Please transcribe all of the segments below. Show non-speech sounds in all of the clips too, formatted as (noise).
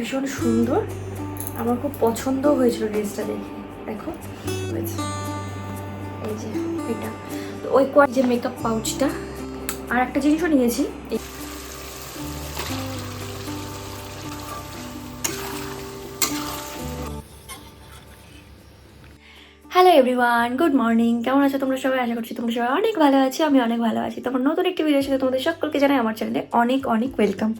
ভীষণ সুন্দর। আমার খুব পছন্দ হয়েছিল ড্রেসটা দেখে। দেখো এই যে, এটা। তো ওই যে মেকআপ পাউচটা আর একটা জিনিসও নিয়েছি। হ্যালো এভরিওয়ান গুড মর্নিং কেমন আছো তোমরা সবাই? আশা করছি তোমরা সবাই অনেক ভালো আছো, আমি অনেক ভালো আছি। তোমার নতুন একটি ভিডিওর সাথে তোমাদের সকলকে জানাই আমার চ্যানেলে অনেক অনেক ওয়েলকাম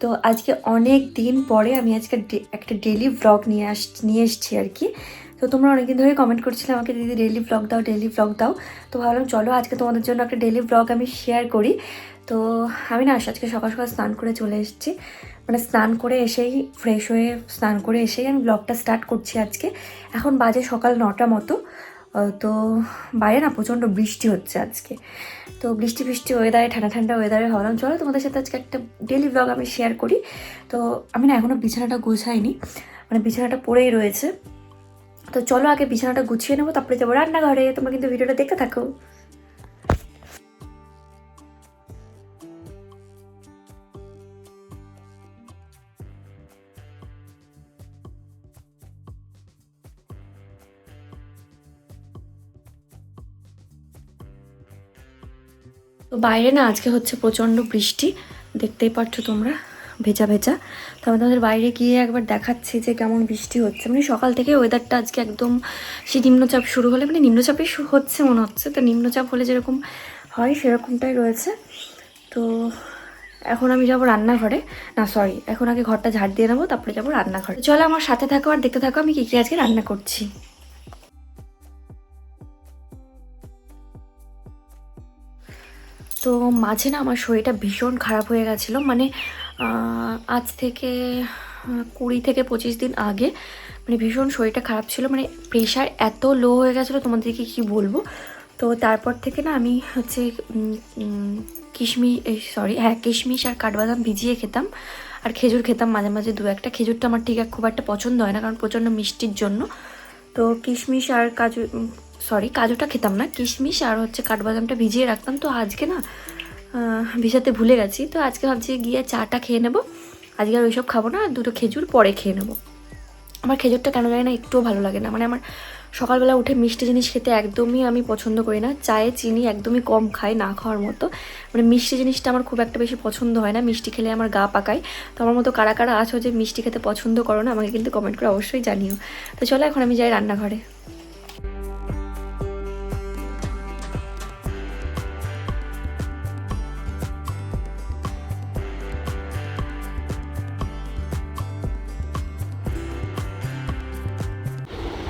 তো আজকে অনেক দিন পরে আমি আজকে একটা ডেলি ব্লগ নিয়ে আস নিয়ে এসেছি আর কি। তো তোমরা অনেকদিন ধরে কমেন্ট করছিলে আমাকে, দিদি ডেলি ব্লগ দাও ডেলি ব্লগ দাও। তো ভাবলাম, চলো, আজকে তোমাদের জন্য একটা ডেলি ব্লগ আমি শেয়ার করি। তো আমি না আজকে সকাল সকাল স্নান করে চলে এসেছি। মানে স্নান করে এসেই ফ্রেশ হয়ে স্নান করে এসেই আমি ব্লগটা স্টার্ট করছি আজকে। এখন বাজে সকাল নটা মতো। তো বাইরে না প্রচণ্ড বৃষ্টি হচ্ছে আজকে। তো বৃষ্টি বৃষ্টি ওয়েদারে ঠান্ডা ঠান্ডা ওয়েদারে ভাবলাম চলো তোমাদের সাথে আজকে একটা ডেলি ব্লগ আমি শেয়ার করি। তো আমি না এখনও বিছানাটা গোছাইনি মানে বিছানাটা পড়েই রয়েছে। তো চলো আগে বিছানাটা গুছিয়ে নেব, তারপরে যাব রান্নাঘরে। তোমরা কিন্তু ভিডিওটা দেখতে থাকো। তো বাইরে না, আজকে হচ্ছে প্রচণ্ড বৃষ্টি। দেখতেই পাচ্ছ তোমরা, ভেজা ভেজা। তো আমি তোমাদের বাইরে গিয়ে একবার দেখাচ্ছি যে কেমন বৃষ্টি হচ্ছে। মানে সকাল থেকে ওয়েদারটা আজকে একদম, সেই নিম্নচাপ শুরু হলে মানে নিম্নচাপই হচ্ছে মনে হচ্ছে। তো নিম্নচাপ হলে যেরকম হয়, সেরকমটাই রয়েছে। তো এখন আমি যাব রান্নাঘরে। না সরি এখন আগে ঘরটা ঝাড় দিয়ে নেব, তারপরে যাব রান্নাঘরে। চলো আমার সাথে থাকো আর দেখতে থাকো আমি কী কী আজকে রান্না করছি। তো মাঝে না আমার শরীরটা ভীষণ খারাপ হয়ে গেছিল। মানে আজ থেকে কুড়ি থেকে পঁচিশ দিন আগে মানে ভীষণ শরীরটা খারাপ ছিল। মানে প্রেশার এত লো হয়ে গেছিল, তোমাদেরকে কি বলব? তো তারপর থেকে না আমি হচ্ছে কিশমিশ সরি হ্যাঁ কিশমিশ আর কাঠবাদাম ভিজিয়ে খেতাম। আর খেজুর খেতাম মাঝে মাঝে দু একটা। খেজুরটা আমার ঠিক খুব একটা পছন্দ হয় না, কারণ প্রচণ্ড মিষ্টির জন্য। তো কিশমিশ আর কাজু সরি, কাজুটা খেতাম না, কিশমিশ আর হচ্ছে কাঠবাদামটা ভিজিয়ে রাখতাম। তো আজকে না ভিজাতে ভুলে গেছি, তো আজকে ভাবছি গিয়ে চাটা খেয়ে নেব। আজকে আর ওইসব খাব না আর দুটো খেজুর পরে খেয়ে নেব। আমার খেজুরটা কেন জানি না, একটুও ভালো লাগে না। মানে আমার সকালবেলা উঠে মিষ্টি জিনিস খেতে একদমই আমি পছন্দ করি না। চায়ে চিনি একদমই কম খাই না খাওয়ার মতো। মানে মিষ্টি জিনিসটা আমার খুব একটা বেশি পছন্দ হয় না, মিষ্টি খেলে আমার গা পাকায়। তো আমার মতো কারা কারা আছো যে মিষ্টি খেতে পছন্দ করো না, আমাকে কিন্তু কমেন্ট করে অবশ্যই জানিও। তো চলো, এখন আমি যাই রান্নাঘরে।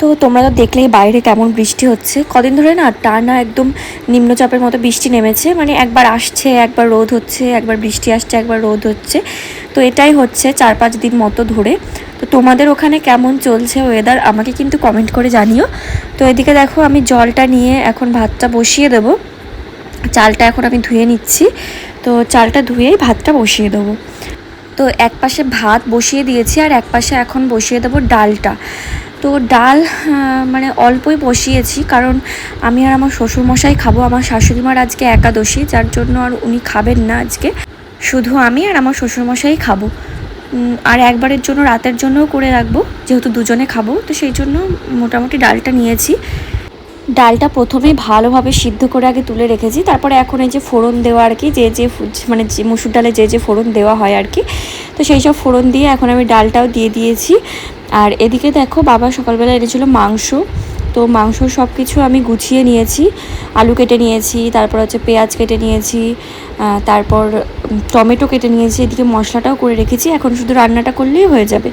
তো তোমরা তো দেখলেই বাইরে কেমন বৃষ্টি হচ্ছে। কদিন ধরে না টানা একদম নিম্নচাপের মতো বৃষ্টি নেমেছে। মানে একবার আসছে, একবার রোদ হচ্ছে, একবার বৃষ্টি আসছে, একবার রোদ হচ্ছে। তো এটাই হচ্ছে চার পাঁচ দিন মতো ধরে। তো তোমাদের ওখানে কেমন চলছে ওয়েদার আমাকে কিন্তু কমেন্ট করে জানিও। তো এদিকে দেখো আমি জলটা নিয়ে এখন ভাতটা বসিয়ে দেবো। চালটা এখন আমি ধুয়ে নিচ্ছি। তো চালটা ধুয়েই ভাতটা বসিয়ে দেবো। তো এক পাশে ভাত বসিয়ে দিয়েছি আর এক পাশে এখন বসিয়ে দেবো ডালটা। তো ডাল মানে অল্পই বসিয়েছি, কারণ আমি আর আমার শ্বশুরমশাই খাব, আমার শাশুড়িমার আজকে একাদশী, যার জন্য আর উনি খাবেন না আজকে। শুধু আমি আর আমার শ্বশুরমশাই খাব। আর একবারের জন্য, রাতের জন্যও করে রাখব, যেহেতু দুজনে খাব, তো সেই জন্য মোটামুটি ডালটা নিয়েছি। ডালটা প্রথমে ভালোভাবে সিদ্ধ করে আগে তুলে রেখেছি। তারপরে এখন এই যে ফোড়ন দেওয়া আর কি, যে যে মানে যে মুসুর ডালে যে যে ফোড়ন দেওয়া হয় আর কি, তো সেই সব ফোড়ন দিয়ে এখন আমি ডালটাও দিয়ে দিয়েছি। আর এদিকে দেখো বাবা সকালবেলা এনেছিল মাংস। তো মাংস সব কিছু আমি গুছিয়ে নিয়েছি, আলু কেটে নিয়েছি, তারপর হচ্ছে পেঁয়াজ কেটে নিয়েছি তারপর টমেটো কেটে নিয়েছি, এদিকে মশলাটাও করে রেখেছি, এখন শুধু রান্নাটা করলেই হয়ে যাবে।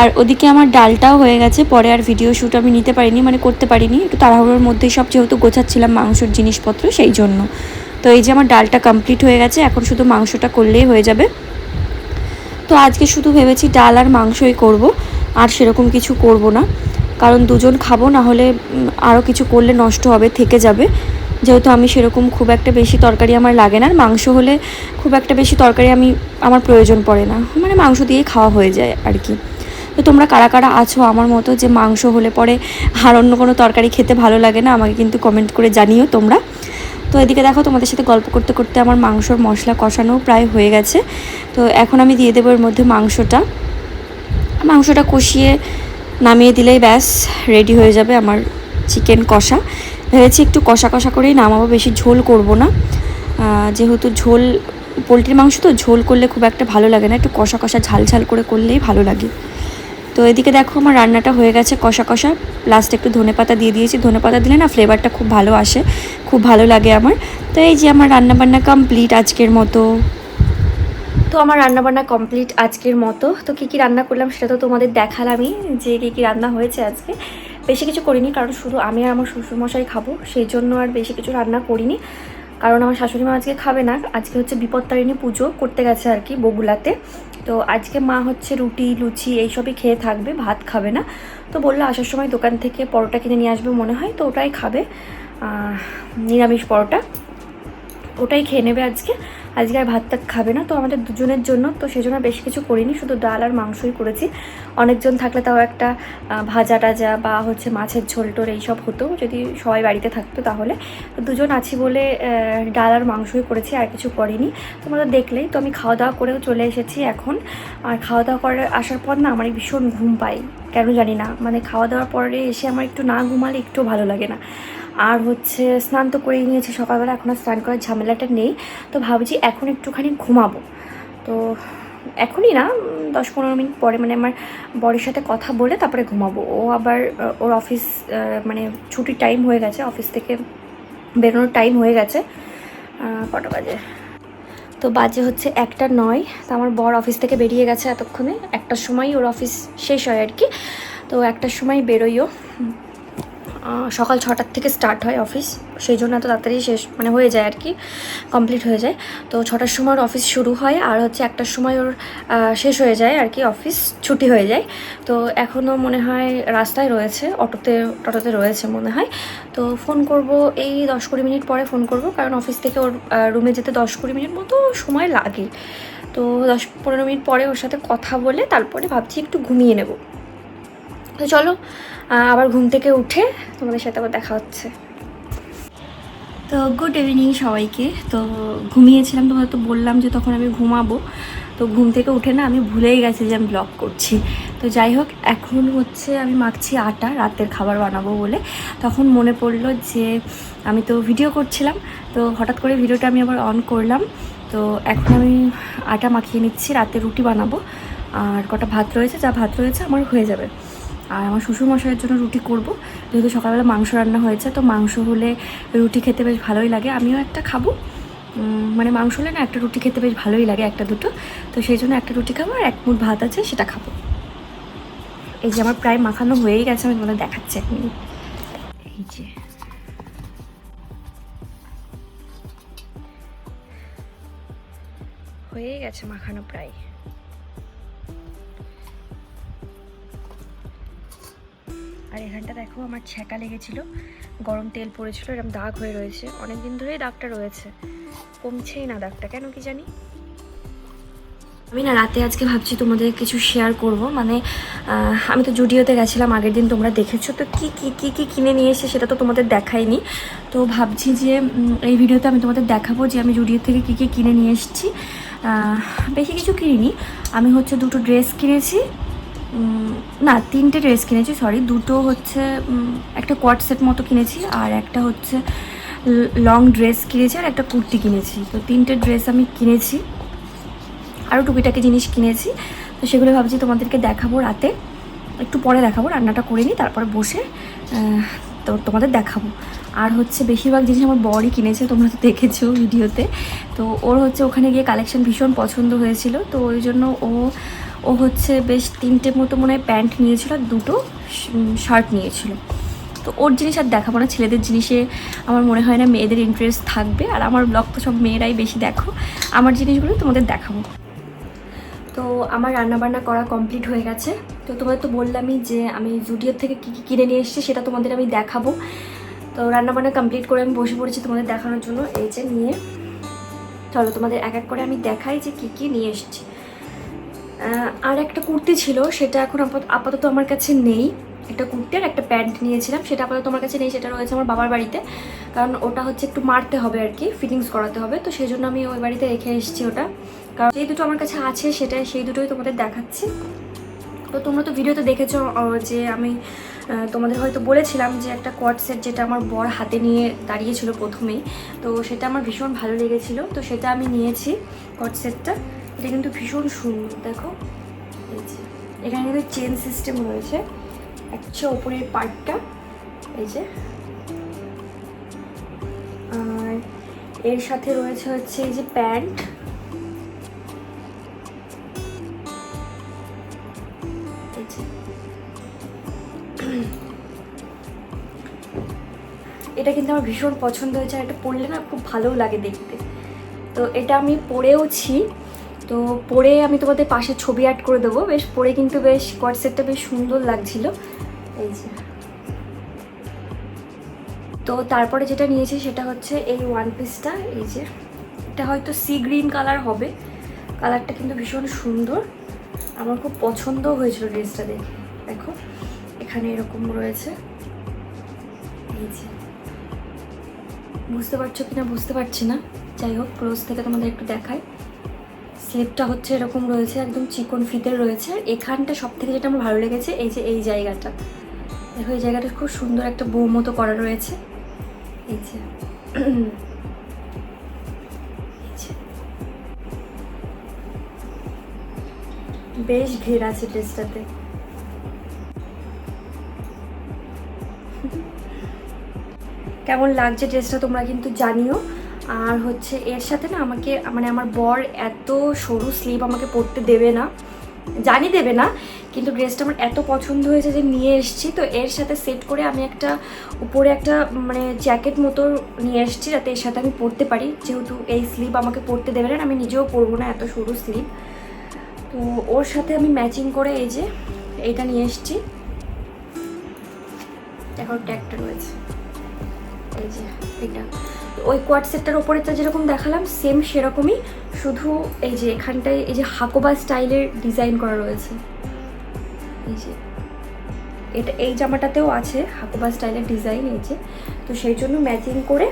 আর ওদিকে আমার ডালটাও হয়ে গেছে, পরে আর ভিডিও শ্যুট আমি নিতে পারিনি মানে করতে পারিনি, একটু তাড়াহুড়োর মধ্যেই সব যেহেতু গোছাচ্ছিলাম মাংসর জিনিসপত্র, সেই জন্য। তো এই যে আমার ডালটা কমপ্লিট হয়ে গেছে, এখন শুধু মাংসটা করলেই হয়ে যাবে। তো আজকে শুধু ভেবেছি ডাল আর মাংসই করব, আর সেরকম কিছু করব না। কারণ দুজন খাব না হলে আরও কিছু করলে নষ্ট হবে, থেকে যাবে। যেহেতু আমি সেরকম খুব একটা বেশি তরকারি আমার লাগে না মাংস হলে খুব একটা বেশি তরকারি আমি, আমার প্রয়োজন পড়ে না। মানে মাংস দিয়েই খাওয়া হয়ে যায় আর কি। তো তোমরা কারা কারা আছো আমার মতো যে মাংস হলে পরে আর অন্য কোনো তরকারি খেতে ভালো লাগে না, আমাকে কিন্তু কমেন্ট করে জানিও তোমরা। তো এদিকে দেখো, তোমাদের সাথে গল্প করতে করতে আমার মাংসর মশলা কষানো প্রায় হয়ে গেছে। তো এখন আমি দিয়ে দেবো এর মধ্যে মাংসটা। মাংসটা কষিয়ে নামিয়ে দিলেই ব্যাস রেডি হয়ে যাবে আমার চিকেন কষা। ভেবেছি একটু কষা কষা করেই নামাবো, বেশি ঝোল করব না। যেহেতু ঝোল, পোলট্রির মাংস তো, ঝোল করলে খুব একটা ভালো লাগে না। একটু কষা কষা, ঝাল ঝাল করে করলেই ভালো লাগে। তো এদিকে দেখো আমার রান্নাটা হয়ে গেছে কষা কষা। লাস্টে একটু ধনে পাতা দিয়ে দিয়েছি। ধনে পাতা দিলে না ফ্লেভারটা খুব ভালো আসে, খুব ভালো লাগে আমার। তো এই যে আমার রান্নাবান্না কমপ্লিট আজকের মতো। তো আমার রান্নাবান্না কমপ্লিট আজকের মতো। তো কী কী রান্না করলাম সেটা তো তোমাদের দেখালামই যে কী কী রান্না হয়েছে আজকে। বেশি কিছু করিনি কারণ শুধু আমি আর আমার শ্বশুরমশাই খাব, সেই জন্য আর বেশি কিছু রান্না করিনি। কারণ আমার শাশুড়ি মা আজকে খাবে না। আজকে হচ্ছে বিপত্তারিণী পুজো করতে গেছে আর কি বগুলাতে তো আজকে মা হচ্ছে রুটি, লুচি এইসবই খেয়ে থাকবে, ভাত খাবে না। তো বলল আসার সময় দোকান থেকে পরোটা কিনে নিয়ে আসবে মনে হয়, তো ওটাই খাবে। নিরামিষ পরোটা। ওটাই খেয়ে নেবে আজকে। আজকে আর ভাত টাত খাবে না, তো আমাদের দুজনের জন্য, তো সেই জন্য বেশি কিছু করিনি, শুধু ডাল আর মাংসই করেছি। অনেকজন থাকলে তাও একটা ভাজা টাজা বা হচ্ছে মাছের ঝোল টোল এইসব হতো। যদি সবাই বাড়িতে থাকতো তাহলে। তো দুজন আছি বলে ডাল আর মাংসই করেছি, আর কিছু করিনি। তোমরা দেখলেই, তো আমি খাওয়া দাওয়া করেও চলে এসেছি এখন। আর খাওয়া দাওয়া করে আসার পর না, আমার ভীষণ ঘুম পাই কেন জানি না মানে খাওয়া দাওয়ার পরে এসে আমার একটু না ঘুমালে একটু ভালো লাগে না। আর হচ্ছে স্নান তো করেই নিয়েছি সকালবেলা, এখন আর স্নান করার ঝামেলাটা নেই। তো ভাবছি এখন একটুখানি ঘুমাবো। তো এখনই না দশ পনেরো মিনিট পরে মানে আমার বরের সাথে কথা বলে তারপরে ঘুমাবো। ও আবার ওর অফিস মানে ছুটির টাইম হয়ে গেছে, অফিস থেকে বেরোনোর টাইম হয়ে গেছে কটা বাজে? তো বাজে হচ্ছে একটা নয়। তো আমার বর অফিস থেকে বেরিয়ে গেছে এতক্ষণে। একটার সময় ওর অফিস শেষ হয় আর কি। তো একটার সময় বেরোইও। সকাল ছটার থেকে স্টার্ট হয় অফিস সেই জন্য এত তাড়াতাড়ি শেষ মানে হয়ে যায় আর কি কমপ্লিট হয়ে যায়। তো ছটার সময় ওর অফিস শুরু হয় আর হচ্ছে একটার সময় ওর শেষ হয়ে যায় আর কি অফিস ছুটি হয়ে যায়। তো এখনও মনে হয় রাস্তায় রয়েছে, অটোতে অটোতে রয়েছে মনে হয়। তো ফোন করব, এই দশ কুড়ি মিনিট পরে ফোন করব, কারণ অফিস থেকে ওর রুমে যেতে দশ কুড়ি মিনিট মতো সময় লাগে। তো দশ পনেরো মিনিট পরে ওর সাথে কথা বলে তারপরে ভাবছি একটু ঘুমিয়ে নেব। তো চলো আবার ঘুম থেকে উঠে তোমাদের সাথে আবার দেখা হচ্ছে। তো গুড ইভিনিং সবাইকে। তো ঘুমিয়েছিলাম তো বললাম যে তখন আমি ঘুমাবো। তো ঘুম থেকে উঠে না আমি ভুলেই গেছি যে আমি ব্লগ করছি। তো যাই হোক, এখন হচ্ছে আমি মাখছি আটা, রাতের খাবার বানাবো বলে। তখন মনে পড়ল যে আমি তো ভিডিও করছিলাম। তো হঠাৎ করে ভিডিওটা আমি আবার অন করলাম। তো এখন আমি আটা মাখিয়ে নিচ্ছি, রাতে রুটি বানাবো। আর কটা ভাত রয়েছে, যা ভাত রয়েছে আমার হয়ে যাবে। আর আমার শ্বশুরমশাইয়ের জন্য রুটি করব। যেহেতু সকালবেলা মাংস রান্না হয়েছে, তো মাংস হলে রুটি খেতে বেশ ভালোই লাগে। আমিও একটা খাব। মানে মাংস হলে না একটা রুটি খেতে বেশ ভালোই লাগে, একটা দুটো। তো সেই জন্য একটা রুটি খাব আর এক মুঠ ভাত আছে সেটা খাব। এই যে আমার প্রায় মাখানো হয়েই গেছে, আমি তোমাদের দেখাচ্ছি এক মিনিট। এই যে। হয়েই গেছে মাখানো প্রায়। আর এখানটা দেখো, আমার ছ্যাঁকা লেগেছিল। গরম তেল পড়েছিল এরকম দাগ হয়ে রয়েছে। অনেক দিন ধরেই দাগটা রয়েছে। কমছেই না দাগটা, কেন কি জানি? আমি না রাতে আজকে ভাবছি তোমাদের কিছু শেয়ার করব। মানে আমি তো জুডিওতে গেছিলাম, আগের দিন তোমরা দেখেছ। তো কি কি কি কি কিনে নিয়ে এসে সেটা তো তোমাদের দেখাইনি। তো ভাবছি যে এই ভিডিওতে আমি তোমাদের দেখাবো যে আমি জুডিও থেকে কি কি কিনে নিয়ে এসেছি। বেশি কিছু কিনিনি। আমি হচ্ছে দুটো ড্রেস কিনেছি। না, তিনটে ড্রেস কিনেছি সরি দুটো হচ্ছে একটা কোয়াট সেট মতো কিনেছি আর একটা হচ্ছে লং ড্রেস কিনেছি আর একটা কুর্তি কিনেছি। তো তিনটে ড্রেস আমি কিনেছি আরও টুকিটাকি জিনিস কিনেছি। তো সেগুলো ভাবছি তোমাদেরকে দেখাবো রাতে। একটু পরে দেখাবো, রান্নাটা করে নিই, তারপরে বসে তো তোমাদের দেখাবো। আর হচ্ছে বেশিরভাগ জিনিস আমার বরই কিনেছে, তোমরা তো দেখেছ ভিডিওতে। তো ওর হচ্ছে ওখানে গিয়ে কালেকশন ভীষণ পছন্দ হয়েছিল, তো ওই জন্য ও ও হচ্ছে বেশ তিনটে মতো মনে হয় প্যান্ট নিয়েছিল আর দুটো শার্ট নিয়েছিল। তো ওর জিনিস আর দেখাবো না, ছেলেদের জিনিসে আমার মনে হয় না মেয়েদের ইন্টারেস্ট থাকবে। আর আমার ব্লগ তো সব মেয়েরাই বেশি দেখো। আমার জিনিসগুলো তোমাদের দেখাবো। তো আমার রান্নাবান্না করা কমপ্লিট হয়ে গেছে। তো তোমাদের তো বললামই যে আমি জুডিওর থেকে কী কী কিনে নিয়ে এসেছি, সেটা তোমাদের আমি দেখাবো। তো রান্নাবান্না কমপ্লিট করে আমি বসে পড়েছি তোমাদের দেখানোর জন্য। এই যে নিয়ে, চলো তোমাদের এক এক করে আমি দেখাই যে কী কী নিয়ে এসেছি। আর একটা কুর্তি ছিল, সেটা এখন আপাত- আপাতত আমার কাছে নেই। একটা কুর্তি আর একটা প্যান্ট নিয়েছিলাম, সেটা আপাতত আমার কাছে নেই, সেটা রয়েছে আমার বাবার বাড়িতে। কারণ ওটা হচ্ছে একটু মারতে হবে আর কি ফিটিংস করাতে হবে, তো সেই জন্য আমি ওই বাড়িতে রেখে এসেছি ওটা। কারণ যেই দুটো আমার কাছে আছে সেটা সেই দুটোই তোমাদের দেখাচ্ছি। তো তোমরা তো ভিডিওতে দেখেছ যে আমি তোমাদের হয়তো বলেছিলাম যে একটা কোয়াড সেট যেটা আমার বর হাতে নিয়ে দাঁড়িয়েছিল প্রথমেই। তো সেটা আমার ভীষণ ভালো লেগেছিল, তো সেটা আমি নিয়েছি কোয়াড সেটটা এটা কিন্তু ভীষণ সুন্দর, দেখো। এখানে কিন্তু চেন সিস্টেম রয়েছে। একটা ওপরের পার্টটা, এই যে। আর এর সাথে রয়েছে হচ্ছে এই যে প্যান্ট। এটা কিন্তু আমার ভীষণ পছন্দ হয়েছে, আর এটা পরলে না খুব ভালোও লাগে দেখতে। তো এটা আমি পরেওছি। তো পরে আমি তোমাদের পাশে ছবি অ্যাড করে দেবো। বেশ, পরে কিন্তু বেশ কোয়াটসেটটা বেশ সুন্দর লাগছিল। এই যে। তো তারপরে যেটা নিয়েছি সেটা হচ্ছে এই ওয়ান পিসটা এই যে। এটা হয়তো সি গ্রিন কালার হবে। কালারটা কিন্তু ভীষণ সুন্দর। আমার খুব পছন্দ হয়েছিল ড্রেসটা দেখে। দেখো, এখানে এরকম রয়েছে। এই যে। বুঝতে পারছ কিনা? বুঝতে পারছি না। যাই হোক ক্লোজ থেকে তোমাদের একটু দেখাই। স্লিপটা হচ্ছে এরকম রয়েছে, একদম চিকন ফিতের রয়েছে। আর এখানটা সব থেকে যেটা আমার ভালো লেগেছে, এই যে এই জায়গাটা। দেখো, এই জায়গাটা খুব সুন্দর একটা বউ মতো করা রয়েছে। এই যে। বেশ ঘের আছে ড্রেসটাতে। কেমন লাগছে ড্রেসটা তোমরা কিন্তু জানিও। আর হচ্ছে এর সাথে না আমাকে মানে আমার বর এত সরু স্লিপ আমাকে পরতে দেবে না, জানি দেবে না, কিন্তু ড্রেসটা আমার এত পছন্দ হয়েছে যে নিয়ে এসেছি। তো এর সাথে সেট করে আমি একটা উপরে একটা মানে জ্যাকেট মতো নিয়ে এসেছি যাতে এর সাথে আমি পরতে পারি। যেহেতু এই স্লিপ আমাকে পরতে দেবে না, আমি নিজেও পরবো না এত সরু স্লিপ তো ওর সাথে আমি ম্যাচিং করে এই যে, এইটা নিয়ে এসেছি। দেখো ট্যাগটা রয়েছে। এই যে, এটা। ওই কোয়াড সেটটার ওপরে তো যেরকম দেখালাম সেম সেরকমই। শুধু এই যে এখানটায়, এই যে হাকোবা স্টাইলের ডিজাইন করা রয়েছে। এই যে। এটা, এই জামাটাতেও আছে হাকোবা স্টাইলের ডিজাইন এই যে। তো সেই জন্য ম্যাচিং করে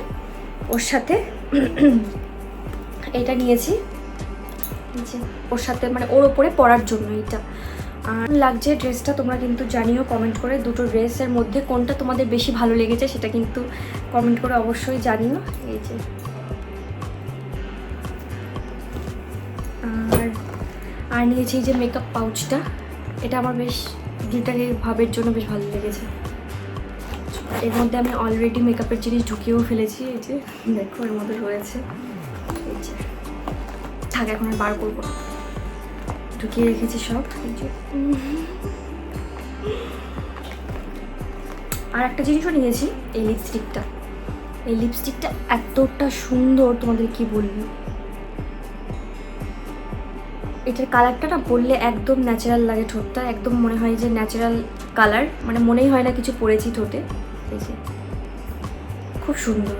ওর সাথে (clears throat) এটা নিয়েছি। যে, ওর সাথে মানে ওর ওপরে পরার জন্য এটা। আর লাগছে ড্রেসটা, তোমরা কিন্তু জানিও কমেন্ট করে দুটো ড্রেসের মধ্যে কোনটা তোমাদের বেশি ভালো লেগেছে সেটা কিন্তু কমেন্ট করে অবশ্যই জানিও। এই যে। আর আর নিয়েছি যে মেকআপ পাউচটা এটা আমার বেশ গ্লিটারের ভাবের জন্য বেশ ভালো লেগেছে। এর মধ্যে আমি অলরেডি মেকআপের জিনিস ঢুকিয়েও ফেলেছি, এই যে, দেখো এর মধ্যে রয়েছে। এই যে। থাক, এখন আর বার করব। ঢুকিয়ে রেখেছি সব। আর একটা জিনিসও নিয়েছি, এই লিপস্টিকটা এই লিপস্টিকটা এতটা সুন্দর, তোমাদের কি বলব? এটার কালারটা না বললে একদম ন্যাচারাল লাগে ঠোঁটটা। একদম মনে হয় যে ন্যাচারাল কালার মানে মনেই হয় না কিছু পরেছি ঠোঁটে। খুব সুন্দর।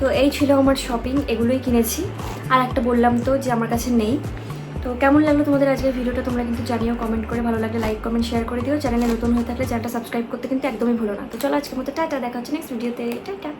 তো এই ছিল আমার শপিং এগুলোই কিনেছি। আর একটা বললাম তো যে আমার কাছে নেই। তো কেমন লাগল তোমাদের আজকের ভিডিওটা তোমরা কিন্তু জানিও কমেন্ট করে। ভালো লাগলে লাইক কমেন্ট শেয়ার করে দিও। চ্যানেলে নতুন হয়ে থাকলে চ্যানেলটা সাবস্ক্রাইব করতে কিন্তু একদমই ভুলো না। তো চলো আজকের মতো, টাটা, দেখা হচ্ছে নেক্সট ভিডিওতে টাটা।